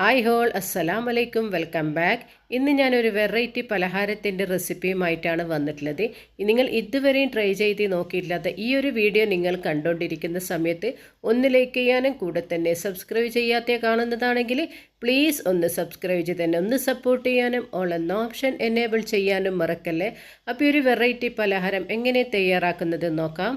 Hi whole അസ്സലാം വലൈക്കും welcome back ഇന്ന് ഞാനൊരു വെറൈറ്റി പലഹാരത്തിന്റെ റെസിപ്പിയുമായിട്ടാണ് വന്നിട്ടുള്ളത്. നിങ്ങൾ ഇതുവരെയും ട്രൈ ചെയ്ത് നോക്കിയിട്ടില്ലാത്ത ഈ ഒരു വീഡിയോ നിങ്ങൾ കണ്ടുകൊണ്ടിരിക്കുന്ന സമയത്ത് ഒന്ന് ലൈക്ക് ചെയ്യാനും കൂടെ തന്നെ സബ്സ്ക്രൈബ് ചെയ്യാത്ത കാണുന്നതാണെങ്കിൽ പ്ലീസ് ഒന്ന് സബ്സ്ക്രൈബ് ചെയ്ത് തന്നെ ഒന്ന് സപ്പോർട്ട് ചെയ്യാനും ഓൾ എന്ന ഓപ്ഷൻ എനേബിൾ ചെയ്യാനും മറക്കല്ലേ. അപ്പോൾ ഈ ഒരു വെറൈറ്റി പലഹാരം എങ്ങനെ തയ്യാറാക്കുന്നത് നോക്കാം.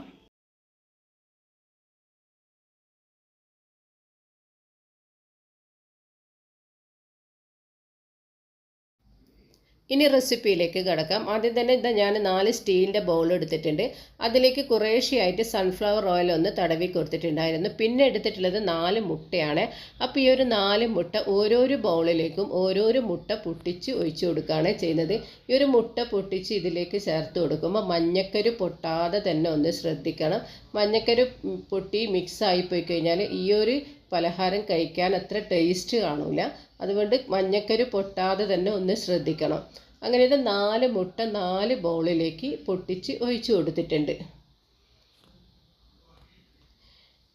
ഇനി റെസിപ്പിയിലേക്ക് കിടക്കാം. ആദ്യം തന്നെ ഇതാ ഞാൻ നാല് സ്റ്റീലിന്റെ ബൗൾ എടുത്തിട്ടുണ്ട്. അതിലേക്ക് കുറേശ്ശെയായിട്ട് സൺഫ്ലവർ ഓയിൽ ഒന്ന് തടവി കൊടുത്തിട്ടുണ്ടായിരുന്നു. പിന്നെ എടുത്തിട്ടുള്ളത് നാല് മുട്ടയാണ്. അപ്പോൾ ഈ ഒരു നാല് മുട്ട ഓരോരോ ബൗളിലേക്കും ഓരോരോ മുട്ട പൊട്ടിച്ച് ഒഴിച്ചു കൊടുക്കുകയാണ് ചെയ്യുന്നത്. ഈ ഒരു മുട്ട പൊട്ടിച്ച് ഇതിലേക്ക് ചേർത്ത് കൊടുക്കുമ്പോൾ മഞ്ഞക്കരു പൊട്ടാതെ തന്നെ ഒന്ന് ശ്രദ്ധിക്കണം. മഞ്ഞക്കരു പൊട്ടി മിക്സ് ആയിപ്പോയി പോയി കഴിഞ്ഞാൽ ഈ ഒരു പലഹാരം കഴിക്കാൻ അത്ര ടേസ്റ്റ് കാണൂല. അതുകൊണ്ട് മഞ്ഞക്കരു പൊട്ടാതെ തന്നെ ഒന്ന് ശ്രദ്ധിക്കണം. അങ്ങനെ ഇത് നാല് മുട്ട നാല് ബൗളിലേക്ക് പൊട്ടിച്ച് ഒഴിച്ചു കൊടുത്തിട്ടുണ്ട്.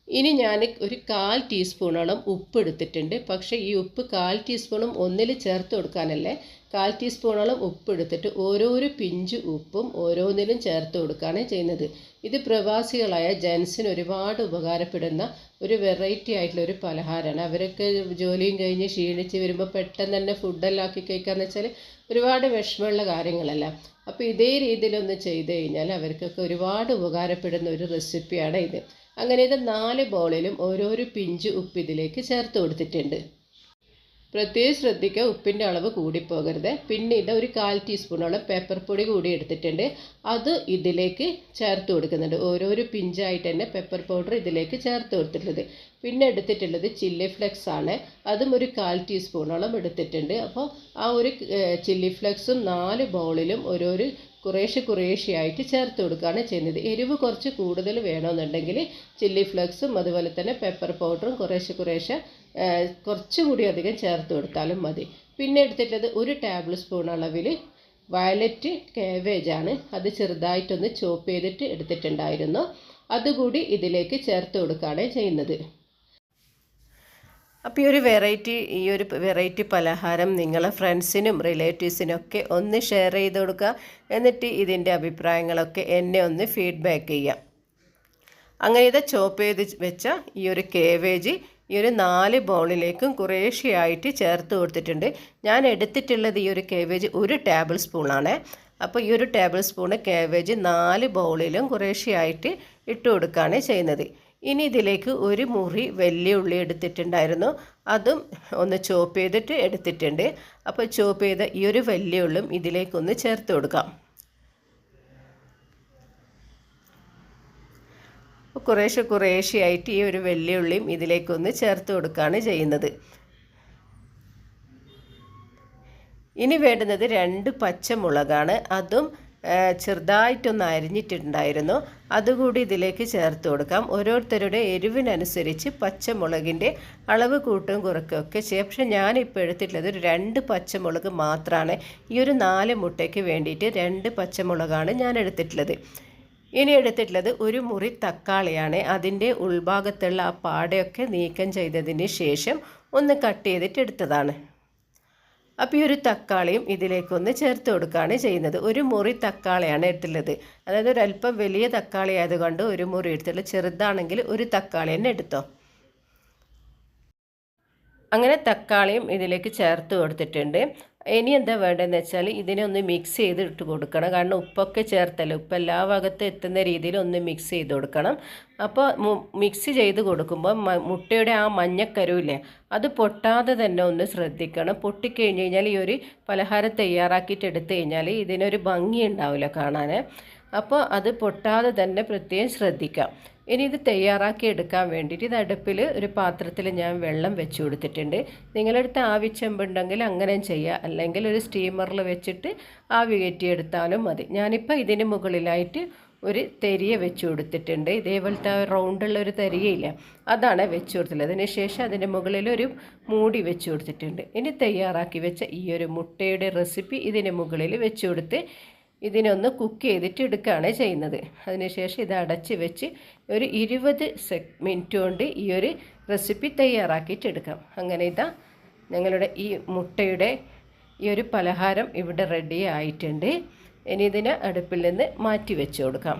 ഇനി ഞാൻ ഒരു കാൽ ടീസ്പൂണോളം ഉപ്പ് എടുത്തിട്ടുണ്ട് പക്ഷേ ഈ ഉപ്പ് കാൽ ടീസ്പൂണും ഒന്നിൽ ചേർത്ത് കൊടുക്കാനല്ലേ? കാൽ ടീസ്പൂണോളം ഉപ്പ് എടുത്തിട്ട് ഓരോരോ പിഞ്ച് ഉപ്പും ഓരോന്നിലും ചേർത്ത് കൊടുക്കുകയാണ് ചെയ്യുന്നത്. ഇത് പ്രവാസികളായ ജെൻസിന് ഒരുപാട് ഉപകാരപ്പെടുന്ന ഒരു വെറൈറ്റി ആയിട്ടുള്ള ഒരു പലഹാരമാണ്. അവരൊക്കെ ജോലിയും കഴിഞ്ഞ് ക്ഷീണിച്ച് വരുമ്പോൾ പെട്ടെന്ന് തന്നെ ഫുഡെല്ലാം ആക്കി കഴിക്കാന്ന് വെച്ചാൽ ഒരുപാട് വിഷമമുള്ള കാര്യങ്ങളല്ല. അപ്പോൾ ഇതേ രീതിയിലൊന്ന് ചെയ്ത് കഴിഞ്ഞാൽ അവർക്കൊക്കെ ഒരുപാട് ഉപകാരപ്പെടുന്ന ഒരു റെസിപ്പിയാണ് ഇത്. അങ്ങനെ ഇത് നാല് ബോളിലും ഓരോരോ പിഞ്ച് ഉപ്പ് ഇതിലേക്ക് ചേർത്ത് കൊടുത്തിട്ടുണ്ട്. പ്രത്യേകം ശ്രദ്ധിക്കുക ഉപ്പിന്റെ അളവ് കൂടിപ്പോകരുത്. പിന്നെ ഇത് ഒരു കാൽ ടീസ്പൂണോളം പേപ്പർ പൊടി കൂടി എടുത്തിട്ടുണ്ട്. അത് ഇതിലേക്ക് ചേർത്ത് കൊടുക്കുന്നുണ്ട്. ഓരോരോ പിഞ്ചായിട്ട് തന്നെ പെപ്പർ പൗഡർ ഇതിലേക്ക് ചേർത്ത് കൊടുത്തിട്ടുള്ളത് പിന്നെ എടുത്തിട്ടുള്ളത് ചില്ലി ഫ്ലെക്സ് ആണ്. അതും ഒരു കാൽ ടീസ്പൂണോളം എടുത്തിട്ടുണ്ട്. അപ്പോൾ ആ ഒരു ചില്ലി ഫ്ലെക്സും നാല് ബൗളിലും ഓരോരു കുറേശ്ശെ കുറേശ്ശെയായിട്ട് ചേർത്ത് കൊടുക്കുകയാണ് ചെയ്യുന്നത്. എരിവ് കുറച്ച് കൂടുതൽ വേണമെന്നുണ്ടെങ്കിൽ ചില്ലി ഫ്ലെക്സും അതുപോലെ തന്നെ പെപ്പർ പൗഡറും കുറേശ്ശെ കുറേശ്ശെ കുറച്ചുകൂടി അധികം ചേർത്ത് കൊടുത്താലും മതി. പിന്നെ എടുത്തിട്ടത് ഒരു ടേബിൾ സ്പൂൺ അളവിൽ വയലറ്റ് കാവേജാണ് അത് ചെറുതായിട്ടൊന്ന് ചോപ്പ് ചെയ്തിട്ട് എടുത്തിട്ടുണ്ടായിരുന്നു. അതുകൂടി ഇതിലേക്ക് ചേർത്ത് കൊടുക്കുകയാണ് ചെയ്യുന്നത്. അപ്പോൾ ഈ ഒരു വെറൈറ്റി ഈ ഒരു വെറൈറ്റി പലഹാരം നിങ്ങളെ ഫ്രണ്ട്സിനും റിലേറ്റീവ്സിനൊക്കെ ഒന്ന് ഷെയർ ചെയ്ത് കൊടുക്കുക. എന്നിട്ട് ഇതിന്റെ അഭിപ്രായങ്ങളൊക്കെ എന്നെ ഒന്ന് ഫീഡ്ബാക്ക് ചെയ്യാം അങ്ങനെ ഇത് ചോപ്പ് ചെയ്ത് വെച്ച ഈ ഒരു കേവേജ് ഈ ഒരു നാല് ബൗളിലേക്കും കുറേശ്ശെയായിട്ട് ചേർത്ത് കൊടുത്തിട്ടുണ്ട്. ഞാൻ എടുത്തിട്ടുള്ളത് ഈ ഒരു കേവേജ് ഒരു ടേബിൾ സ്പൂണാണ് അപ്പോൾ ഈ ഒരു ടേബിൾ സ്പൂണ് കേവേജ് നാല് ബൗളിലും കുറേശ്ശെയായിട്ട് ഇട്ട് കൊടുക്കുകയാണ് ചെയ്യുന്നത്. ഇനി ഇതിലേക്ക് ഒരു മുറി വലിയ ഉള്ളി എടുത്തിട്ടുണ്ടായിരുന്നു. അതും ഒന്ന് ചോപ്പ് ചെയ്തിട്ട് എടുത്തിട്ടുണ്ട്. അപ്പോൾ ചോപ്പ് ചെയ്ത ഈ ഒരു വലിയ ഉള്ളും ഇതിലേക്കൊന്ന് ചേർത്ത് കൊടുക്കാം. കുറേശ്ശെ കുറേശ്ശെയായിട്ട് ഈ ഒരു വെള്ളിയുള്ളിയും ഇതിലേക്കൊന്ന് ചേർത്ത് കൊടുക്കുകയാണ് ചെയ്യുന്നത്. ഇനി വേണ്ടുന്നത് രണ്ട് പച്ചമുളകാണ്. അതും ചെറുതായിട്ടൊന്ന് അരിഞ്ഞിട്ടുണ്ടായിരുന്നു. അതുകൂടി ഇതിലേക്ക് ചേർത്ത് കൊടുക്കാം. ഓരോരുത്തരുടെ എരിവിനനുസരിച്ച് പച്ചമുളകിന്റെ അളവ് കൂട്ടും കുറയ്ക്കുകയൊക്കെ പക്ഷെ ഞാനിപ്പോൾ എടുത്തിട്ടുള്ളത് ഒരു രണ്ട് പച്ചമുളക് മാത്രമാണ് ഈ ഒരു നാല് മുട്ടയ്ക്ക് വേണ്ടിയിട്ട് രണ്ട് പച്ചമുളകാണ് ഞാൻ എടുത്തിട്ടുള്ളത്. ഇനി എടുത്തിട്ടുള്ളത് ഒരു മുറി തക്കാളിയാണ്. അതിന്റെ ഉൾഭാഗത്തുള്ള ആ പാടയൊക്കെ നീക്കം ചെയ്തതിന് ശേഷം ഒന്ന് കട്ട് ചെയ്തിട്ട് എടുത്തതാണ്. അപ്പോൾ ഈ ഒരു തക്കാളിയും ഇതിലേക്കൊന്ന് ചേർത്ത് കൊടുക്കുകയാണ് ചെയ്യുന്നത്. ഒരു മുറി തക്കാളിയാണ് എടുത്തുള്ളത് അതായത് ഒരല്പം വലിയ തക്കാളി ആയതുകൊണ്ട് ഒരു മുറി എടുത്തുള്ളത് ചെറുതാണെങ്കിൽ ഒരു തക്കാളി തന്നെ എടുത്തോ. അങ്ങനെ തക്കാളിയും ഇതിലേക്ക് ചേർത്ത് കൊടുത്തിട്ടുണ്ട്. ഇനി എന്താ വേണ്ടതെന്ന് വെച്ചാൽ ഇതിനെ ഒന്ന് മിക്സ് ചെയ്ത് ഇട്ട് കൊടുക്കണം. കാരണം ഉപ്പൊക്കെ ചേർത്തല്ലോ? ഉപ്പ് എല്ലാ ഭാഗത്തും എത്തുന്ന രീതിയിൽ ഒന്ന് മിക്സ് ചെയ്ത് കൊടുക്കണം. അപ്പോൾ മിക്സ് ചെയ്ത് കൊടുക്കുമ്പോൾ മുട്ടയുടെ ആ മഞ്ഞക്കരുവില്ലേ അത് പൊട്ടാതെ തന്നെ ഒന്ന് ശ്രദ്ധിക്കണം. പൊട്ടിക്കഴിഞ്ഞ് കഴിഞ്ഞാൽ ഈ ഒരു പലഹാരം തയ്യാറാക്കിയിട്ട് എടുത്തു കഴിഞ്ഞാൽ ഇതിനൊരു ഭംഗി ഉണ്ടാവില്ല കാണാൻ. അപ്പോൾ അത് പൊട്ടാതെ തന്നെ പ്രത്യേകം ശ്രദ്ധിക്കാം. ഇനി ഇത് തയ്യാറാക്കി എടുക്കാൻ വേണ്ടിയിട്ട് ഇത് അടുപ്പിൽ ഒരു പാത്രത്തിൽ ഞാൻ വെള്ളം വെച്ച് കൊടുത്തിട്ടുണ്ട്. നിങ്ങളടുത്ത് ആവി ചെമ്പുണ്ടെങ്കിൽ അങ്ങനെ ചെയ്യുക അല്ലെങ്കിൽ ഒരു സ്റ്റീമറിൽ വെച്ചിട്ട് ആവി കയറ്റിയെടുത്താലും മതി. ഞാനിപ്പോൾ ഇതിന് മുകളിലായിട്ട് ഒരു തെരിയ വെച്ച് കൊടുത്തിട്ടുണ്ട്. ഇതേപോലത്തെ റൗണ്ടുള്ള ഒരു തെരിയയില്ല അതാണ് വെച്ച് കൊടുത്തത് അതിന് ശേഷം അതിന്റെ മുകളിൽ ഒരു മൂടി വെച്ച് കൊടുത്തിട്ടുണ്ട്. ഇനി തയ്യാറാക്കി വെച്ച ഈ ഒരു മുട്ടയുടെ റെസിപ്പി ഇതിന് മുകളിൽ വെച്ച് കൊടുത്ത് ഇതിനൊന്ന് കുക്ക് ചെയ്തിട്ട് എടുക്കുകയാണ് ചെയ്യുന്നത്. അതിനുശേഷം ഇത് അടച്ച് വെച്ച് ഒരു ഇരുപത് സെ മിനിറ്റ് കൊണ്ട് ഈ ഒരു റെസിപ്പി തയ്യാറാക്കിയിട്ട് എടുക്കാം അങ്ങനെ ഇതാ ഞങ്ങളുടെ ഈ മുട്ടയുടെ ഈ ഒരു പലഹാരം ഇവിടെ റെഡി ആയിട്ടുണ്ട്. ഇനി ഇതിനെ അടുപ്പിൽ നിന്ന് മാറ്റി വെച്ച് കൊടുക്കാം.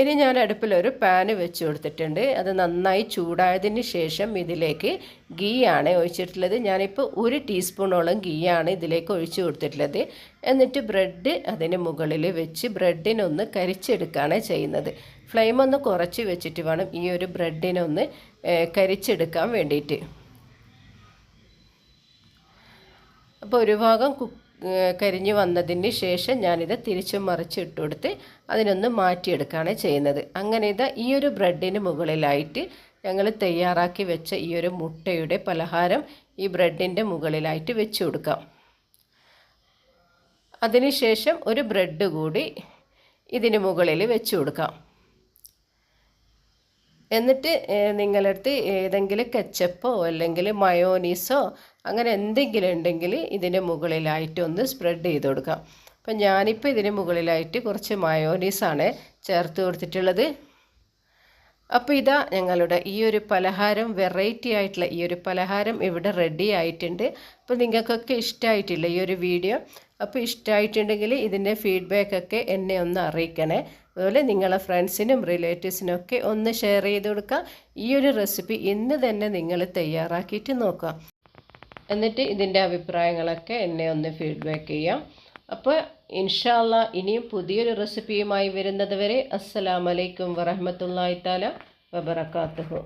ഇനി ഞാൻ അടുപ്പിലൊരു പാന് വെച്ച് കൊടുത്തിട്ടുണ്ട്. അത് നന്നായി ചൂടായതിന് ശേഷം ഇതിലേക്ക് ഗീ ആണ് ഒഴിച്ചിട്ടുള്ളത്. ഞാനിപ്പോൾ ഒരു ടീസ്പൂണോളം ഗീ ആണ് ഇതിലേക്ക് ഒഴിച്ചു കൊടുത്തിട്ടുള്ളത്. എന്നിട്ട് ബ്രെഡ് അതിന് മുകളിൽ വെച്ച് ബ്രെഡിനൊന്ന് കരിച്ചെടുക്കുകയാണ് ചെയ്യുന്നത്. ഫ്ലെയിം ഒന്ന് കുറച്ച് വെച്ചിട്ട് വേണം ഈ ഒരു ബ്രെഡിനൊന്ന് കരിച്ചെടുക്കാൻ വേണ്ടിയിട്ട്. അപ്പോൾ ഒരു ഭാഗം കുക്ക് കരിഞ്ഞു വന്നതിന് ശേഷം ഞാനിത് തിരിച്ചും മറിച്ചിട്ട് കൊടുത്ത് അതിനൊന്ന് മാറ്റിയെടുക്കുകയാണ് ചെയ്യുന്നത്. അങ്ങനെ ഇതാ ഈ ഒരു ബ്രെഡിന് മുകളിലായിട്ട് ഞങ്ങൾ തയ്യാറാക്കി വെച്ച ഈ ഒരു മുട്ടയുടെ പലഹാരം ഈ ബ്രെഡിന്റെ മുകളിലായിട്ട് വെച്ച് കൊടുക്കാം. അതിനുശേഷം ഒരു ബ്രെഡ് കൂടി ഇതിന് മുകളിൽ വെച്ച് കൊടുക്കാം. എന്നിട്ട് നിങ്ങളടുത്ത് ഏതെങ്കിലും കെച്ചപ്പോ അല്ലെങ്കിൽ മയോനീസോ അങ്ങനെ എന്തെങ്കിലും ഉണ്ടെങ്കിൽ ഇതിന്റെ മുകളിലായിട്ട് ഒന്ന് സ്പ്രെഡ് ചെയ്ത് കൊടുക്കാം അപ്പം ഞാനിപ്പോൾ ഇതിന് മുകളിലായിട്ട് കുറച്ച് മയോനീസാണ് ചേർത്ത് കൊടുത്തിട്ടുള്ളത്. അപ്പോൾ ഇതാ ഞങ്ങളുടെ ഈ ഒരു പലഹാരം വെറൈറ്റി ആയിട്ടുള്ള ഈ ഒരു പലഹാരം ഇവിടെ റെഡി ആയിട്ടുണ്ട്. അപ്പോൾ നിങ്ങൾക്കൊക്കെ ഇഷ്ടമായിട്ടില്ല ഈ ഒരു വീഡിയോ അപ്പോൾ ഇഷ്ടമായിട്ടുണ്ടെങ്കിൽ ഇതിന്റെ ഫീഡ്ബാക്കൊക്കെ എന്നെ ഒന്ന് അറിയിക്കണേ. അതുപോലെ നിങ്ങളെ ഫ്രണ്ട്സിനും റിലേറ്റീവ്സിനും ഒക്കെ ഒന്ന് ഷെയർ ചെയ്ത് കൊടുക്കുക. ഈ ഒരു റെസിപ്പി ഇന്ന് തന്നെ നിങ്ങൾ തയ്യാറാക്കിയിട്ട് നോക്കുക. എന്നിട്ട് ഇതിന്റെ അഭിപ്രായങ്ങളൊക്കെ എന്നെ ഒന്ന് ഫീഡ്ബാക്ക് ചെയ്യാം. അപ്പോൾ ഇൻഷാല്ല ഇനിയും പുതിയൊരു റെസിപ്പിയുമായി വരുന്നത് വരെ അസ്സലാമലൈക്കും വറഹമത്തല്ലാ താല വബർക്കാത്തുഹു